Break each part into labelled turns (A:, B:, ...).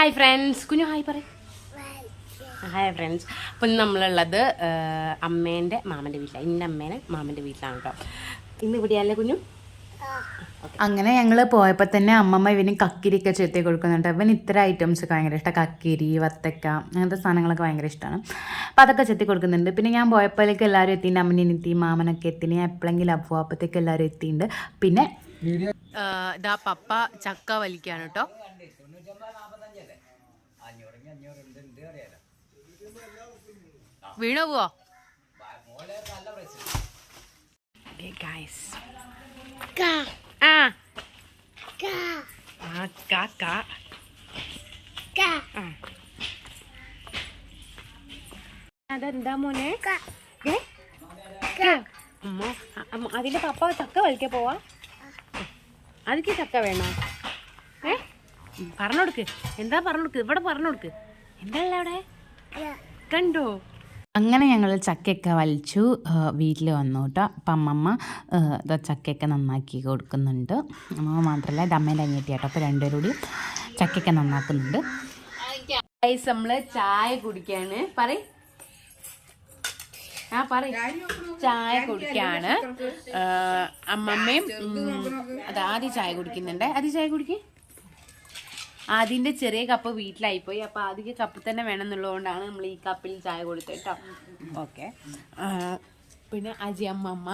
A: Hi friends കുഞ്ഞു hi പറ hi friends അപ്പം ഇന്ന് നമ്മളുള്ളത് അമ്മേന്റെ മാമന്റെ വീട്ടിലാണ് ഇന്ന അമ്മേനെ മാമന്റെ വീട്ടിലാണ് കേട്ടോ ഇന്ന് ഇവിടെയല്ലേ കുഞ്ഞു?
B: അങ്ങനെ ഞങ്ങൾ പോയപ്പോൾ തന്നെ അമ്മമ്മ ഇവന് കക്കിരിയൊക്കെ ചെത്തി കൊടുക്കുന്നുണ്ട്. ഇവൻ ഇത്ര ഐറ്റംസ് ഒക്കെ ഭയങ്കര ഇഷ്ടം. കക്കിരി വത്തക്ക അങ്ങനത്തെ സാധനങ്ങളൊക്കെ ഭയങ്കര ഇഷ്ടമാണ് അപ്പോൾ അതൊക്കെ ചെത്തി കൊടുക്കുന്നുണ്ട്. പിന്നെ ഞാൻ പോയപ്പോഴേക്ക് എല്ലാവരും എത്തിയിട്ടുണ്ട് അമ്മനെ എത്തി മാമനൊക്കെ എത്തി. ഞാൻ എപ്പോഴെങ്കിലും അപ്പോൾ അപ്പോഴത്തേക്ക് എല്ലാവരും എത്തിയിട്ടുണ്ട്. പിന്നെ
A: ഇതാ പപ്പ ചക്ക വലിക്കാണ് കേട്ടോ വീണോ പോവോ ഗായ്സ് ആ. ആ കാ കാ. ആ. അതെന്താ മോനെ? അമ്മ അമ്മ അതിന്റെ പപ്പ ചക്ക വലിക്കാൻ പോവാ? അതിക്ക് ചക്ക വേണോ? ഏ? പറഞ്ഞു കൊടുക്ക് എന്താ പറഞ്ഞു കൊടുക്ക് ഇവിടെ പറഞ്ഞു കൊടുക്ക് എന്താ അവിടെ കണ്ടോ?
B: അങ്ങനെ ഞങ്ങൾ ചക്കയൊക്കെ വലിച്ചു വീട്ടിൽ വന്നു കേട്ടോ അപ്പം അമ്മമ്മ ചക്കയൊക്കെ നന്നാക്കി കൊടുക്കുന്നുണ്ട്. അമ്മമ്മ മാത്രമല്ല ഇത് അമ്മേന്റെ കേട്ടോ അപ്പോൾ രണ്ടുപേരും കൂടി ചക്കയൊക്കെ നന്നാക്കുന്നുണ്ട്.
A: നമ്മൾ ചായ കുടിക്കാണ്. പറ ആ പറ ചായ കുടിക്കാണ്. അമ്മമ്മയും അതാദ്യം ചായ കുടിക്കുന്നുണ്ട്. ആദ്യം ചായ കുടിക്കേ. ആദ്യന്റെ ചെറിയ കപ്പ് വീട്ടിലായിപ്പോയി. അപ്പോൾ ആദ്യ കപ്പ് തന്നെ വേണം എന്നുള്ളതുകൊണ്ടാണ് നമ്മൾ ഈ കപ്പിൽ ചായ കൊടുത്തത് കേട്ടോ ഓക്കെ പിന്നെ അജി അമ്മമ്മ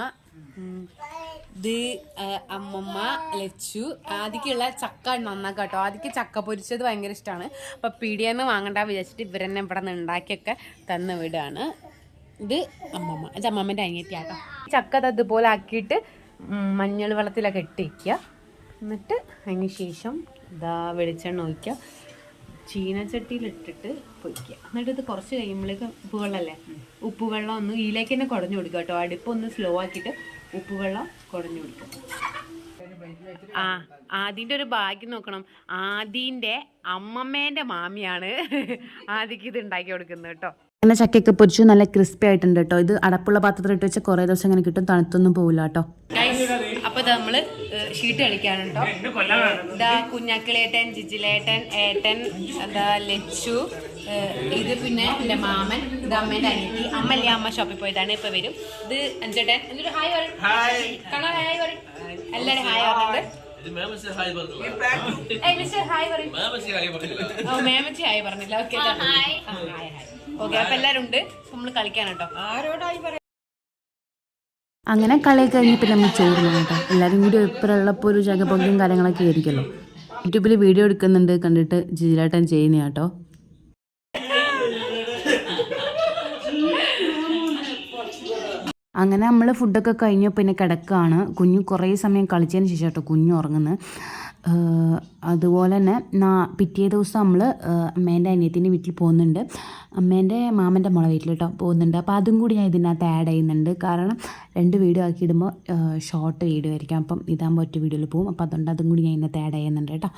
A: ഇത് അമ്മമ്മ ലച്ചു ആദ്യക്കുള്ള ചക്ക നന്നാക്കാം കേട്ടോ. ആദ്യക്ക് ചക്ക പൊരിച്ചത് ഭയങ്കര ഇഷ്ടമാണ് അപ്പം പീടിയെന്ന് വാങ്ങണ്ട വിചാരിച്ചിട്ട് ഇവരെന്നെ ഇവിടെ നിന്ന് ഉണ്ടാക്കിയൊക്കെ തന്നു വിടുകയാണ് ഇത് അമ്മമ്മ. അത് അമ്മമ്മന്റെ അനിയത്തിയാട്ടോ. ചക്ക അത് അതുപോലെ ആക്കിയിട്ട് മഞ്ഞൾ വെള്ളത്തിലൊക്കെ ഇട്ട് വയ്ക്കുക എന്നിട്ട് അതിന് ശേഷം ഇതാ വെളിച്ചെണ്ണ ഒഴിക്കുക. ചീനച്ചട്ടിയിലിട്ടിട്ട് പൊയ്ക്കുക എന്നിട്ട് ഇത് കുറച്ച് കഴിയുമ്പോഴേക്കും ഉപ്പുവെള്ളമല്ലേ? ഉപ്പുവെള്ളം ഒന്ന് ഇതിലേക്ക് തന്നെ കുടഞ്ഞു കൊടുക്കുക കേട്ടോ. അടുപ്പ് ഒന്ന് സ്ലോ ആക്കിയിട്ട് ഉപ്പുവെള്ളം കുടഞ്ഞു കൊടുക്കുക. ആ ആദിന്റെ ഒരു ഭാഗ്യം നോക്കണം. ആദിന്റെ അമ്മമ്മേന്റെ മാമിയാണ് ആദിക്ക് ഇത് ഉണ്ടാക്കി കൊടുക്കുന്നത് കേട്ടോ.
B: അങ്ങനെ ചക്കയൊക്കെ പൊരിച്ചു നല്ല ക്രിസ്പി ആയിട്ടുണ്ട് കേട്ടോ. ഇത് അടപ്പുള്ള പാത്രത്തിൽ ഇട്ട് വെച്ചാൽ കുറേ ദിവസം ഇങ്ങനെ കിട്ടും തണുത്തൊന്നും പോകില്ല കേട്ടോ.
A: അപ്പൊ ഇത് നമ്മൾ ഷീട്ട് കളിക്കാണ് കേട്ടോ ഇതാ കുഞ്ഞാക്കിളേട്ടൻ ജിജിലേട്ടൻ ഏട്ടൻ എന്താ ലച്ചു ഇത് പിന്നെ എന്റെ മാമൻ ഇത് അമ്മേന്റെ അനിയത്തി. അമ്മല്ലേ അമ്മ ഷോപ്പിൽ പോയതാണ് ഇപ്പൊ വരും. ഇത് അഞ്ചേട്ടൻ. എന്നിട്ട് ഹായ് പറയും. കാണാൻ ഹായ് പറയും. എല്ലാരും ഹായ് പറഞ്ഞിട്ട്
C: ഇത് മേമച്ചി ഹായ് പറഞ്ഞില്ല.
A: Okay hi. ഹായ് ഓക്കെ അപ്പൊ എല്ലാരും ഉണ്ട്. നമ്മൾ ആരോടായി കേട്ടോ
B: അങ്ങനെ കളിയൊക്കെ കഴിഞ്ഞ് പിന്നെ നമ്മൾ ചോറ് കേട്ടോ. എല്ലാവരും കൂടി ഇപ്പോഴുള്ളപ്പോൾ ഒരു ജഗപൊങ്കിയും കാര്യങ്ങളൊക്കെ ആയിരിക്കുമല്ലോ. യൂട്യൂബിൽ വീഡിയോ എടുക്കുന്നുണ്ട് കണ്ടിട്ട് ജിജിലേട്ടൻ ചെയ്യുന്ന കേട്ടോ. അങ്ങനെ നമ്മൾ ഫുഡൊക്കെ കഴിഞ്ഞ് പിന്നെ കിടക്കുകയാണ് കുഞ്ഞു കുറേ സമയം കളിച്ചതിന് ശേഷം കേട്ടോ കുഞ്ഞു ഉറങ്ങുന്നത് അതുപോലെ തന്നെ നാ- പിറ്റേ ദിവസം നമ്മൾ അമ്മേന്റെ അനിയത്തിന്റെ വീട്ടിൽ പോകുന്നുണ്ട്. അമ്മേന്റെ മാമന്റെ മുള വീട്ടിൽ കേട്ടോ പോകുന്നുണ്ട്. അപ്പോൾ അതും കൂടി ഞാൻ ഇതിനകത്ത് ആഡ് ചെയ്യുന്നുണ്ട്. കാരണം രണ്ട് വീഡിയോ ആക്കി ഇടുമ്പോൾ ഷോർട്ട് വീഡിയോ ആയിരിക്കും. അപ്പം ഇതാകുമ്പോൾ ഒറ്റ വീഡിയോയിൽ പോകും. അപ്പോൾ അതുകൊണ്ട് അതും കൂടി ഞാൻ ഇതിനകത്ത് ആഡ് ചെയ്യുന്നുണ്ട് കേട്ടോ.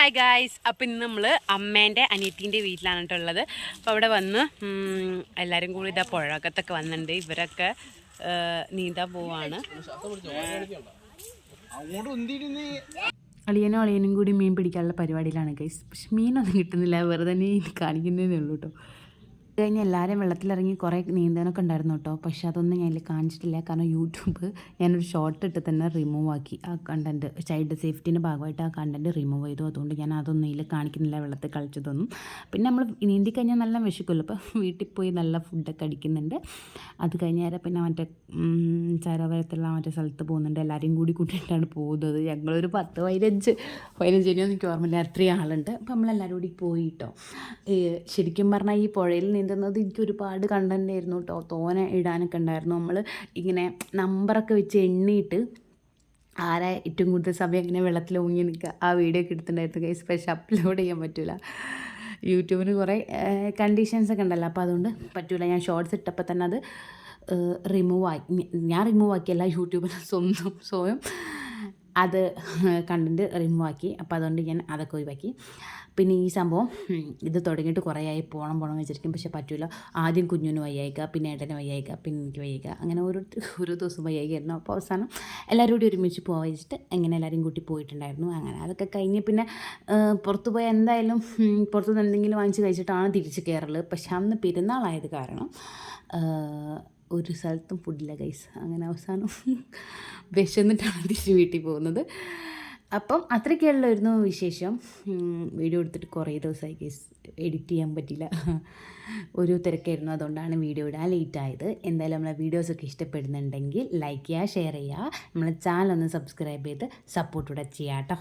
A: ഹായ് ഗായ്സ് അപ്പം ഇന്ന് നമ്മൾ അമ്മേന്റെ അനിയത്തിന്റെ വീട്ടിലാണ് കേട്ടോ ഉള്ളത്. അപ്പോൾ അവിടെ വന്ന് എല്ലാവരും കൂടി ഇതാ പുഴക്കത്തൊക്കെ വന്നിട്ടുണ്ട് ഇവരൊക്കെ നീന്താൻ പോവാണ്.
B: അളിയനും അളിയനും കൂടി മീൻ പിടിക്കാനുള്ള പരിപാടിയിലാണ് ഗൈസ് പക്ഷെ മീനൊന്നും കിട്ടുന്നില്ല. വെറുതെ കാണിക്കുന്നതേ ഉള്ളൂ കേട്ടോ കഴിഞ്ഞ് എല്ലാവരും വെള്ളത്തിലിറങ്ങി കുറേ നീന്താനൊക്കെ ഉണ്ടായിരുന്നു കേട്ടോ. പക്ഷെ അതൊന്നും ഞാൻ അതിൽ കാണിച്ചിട്ടില്ല. കാരണം യൂട്യൂബ് ഞാനൊരു ഷോർട്ട് ഇട്ട് തന്നെ റിമൂവ് ആക്കി ആ കണ്ടന്റ് ചൈൽഡ് സേഫ്റ്റീന്റെ ഭാഗമായിട്ട് ആ കണ്ടന്റ് റിമൂവ് ചെയ്തു. അതുകൊണ്ട് ഞാൻ അതൊന്നും ഇതിൽ കാണിക്കുന്നില്ല വെള്ളത്തിൽ കളിച്ചതൊന്നും. പിന്നെ നമ്മൾ നീന്തി കഴിഞ്ഞാൽ നല്ല വിശക്കുമല്ലോ. അപ്പോൾ വീട്ടിൽ പോയി നല്ല ഫുഡൊക്കെ അടിക്കുന്നുണ്ട്. അത് കഴിഞ്ഞാൽ പിന്നെ മറ്റേ ചരവരത്തുള്ള മറ്റേ സ്ഥലത്ത് പോകുന്നുണ്ട്. എല്ലാവരെയും കൂടി കൂട്ടിയിട്ടാണ് പോകുന്നത്. ഞങ്ങളൊരു പത്ത് പതിനഞ്ച് പതിനഞ്ച് എനിക്ക് ഓർമ്മയില്ല. അത്രയും ആളുണ്ട്. അപ്പോൾ നമ്മളെല്ലാവരും കൂടി പോയിട്ടോ ശരിക്കും പറഞ്ഞാൽ ഈ പുഴയിൽ നീന്തുന്നത് എനിക്ക് ഒരുപാട് കണ്ടന്റ് ആയിരുന്നു കേട്ടോ തോനെ ഇടാനൊക്കെ ഉണ്ടായിരുന്നു. നമ്മൾ ഇങ്ങനെ നമ്പറൊക്കെ വെച്ച് എണ്ണിയിട്ട് ആരെ ഏറ്റവും കൂടുതൽ സമയം ഇങ്ങനെ വെള്ളത്തിൽ മുങ്ങി നിൽക്കുക ആ വീഡിയോ ഒക്കെ എടുത്തിട്ടുണ്ടായിരുന്നു കേസ് പക്ഷേ അപ്ലോഡ് ചെയ്യാൻ പറ്റില്ല യൂട്യൂബിന് കുറേ കണ്ടീഷൻസ് ഒക്കെ ഉണ്ടല്ലോ. അപ്പോൾ അതുകൊണ്ട് പറ്റില്ല ഞാൻ ഷോർട്സ് ഇട്ടപ്പോൾ തന്നെ അത് റിമൂവ് ആക്കി ഞാൻ റിമൂവ് ആക്കിയല്ല യൂട്യൂബിൽ സ്വന്തം സ്വയം അത് കണ്ടന്റ് റിമൂവ് ആക്കി അപ്പോൾ അതുകൊണ്ട് ഞാൻ അതൊക്കെ ഒഴിവാക്കി. പിന്നെ ഈ സംഭവം ഇത് തുടങ്ങിയിട്ട് കുറേ ആയി പോകണം പോകണം എന്ന് പക്ഷേ പറ്റില്ല ആദ്യം കുഞ്ഞിന് വയ്യായിക്കുക പിന്നെ ഏട്ടന് വയ്യായിക്കുക പിന്നെ എനിക്ക് വയ്യായിക്കുക അങ്ങനെ ഓരോ ഓരോ ദിവസം വയ്യായിരുന്നു അപ്പോൾ അവസാനം എല്ലാവരും കൂടി ഒരുമിച്ച് പോകാൻ എങ്ങനെ എല്ലാവരും കൂട്ടി പോയിട്ടുണ്ടായിരുന്നു. അങ്ങനെ അതൊക്കെ കഴിഞ്ഞ് പിന്നെ പുറത്ത് പോയാൽ എന്തായാലും പുറത്തുനിന്ന് എന്തെങ്കിലും വാങ്ങിച്ച് കഴിച്ചിട്ടാണ് തിരിച്ച് കയറൽ പക്ഷേ അന്ന് പെരുന്നാളായത് കാരണം ഒരു സ്ഥലത്തും ഫുഡില്ല ഗൈസ് അങ്ങനെ അവസാനം വിശന്നിട്ടാണ് തിരിച്ച് വീട്ടിൽ പോകുന്നത്. അപ്പം അത്രയ്ക്കുള്ളായിരുന്നു വിശേഷം. വീഡിയോ എടുത്തിട്ട് കുറേ ദിവസമായി ഗൈസ് എഡിറ്റ് ചെയ്യാൻ പറ്റില്ല ഒരു തിരക്കായിരുന്നു അതുകൊണ്ടാണ് വീഡിയോ ഇടാൻ ലേറ്റ് ആയത്. എന്തായാലും നമ്മളെ വീഡിയോസൊക്കെ ഇഷ്ടപ്പെടുന്നുണ്ടെങ്കിൽ ലൈക്ക് ചെയ്യുക ഷെയർ ചെയ്യുക. നമ്മളെ ചാനൽ ഒന്ന് സബ്സ്ക്രൈബ് ചെയ്ത് സപ്പോർട്ട് കൂടെ ചെയ്യാം കേട്ടോ.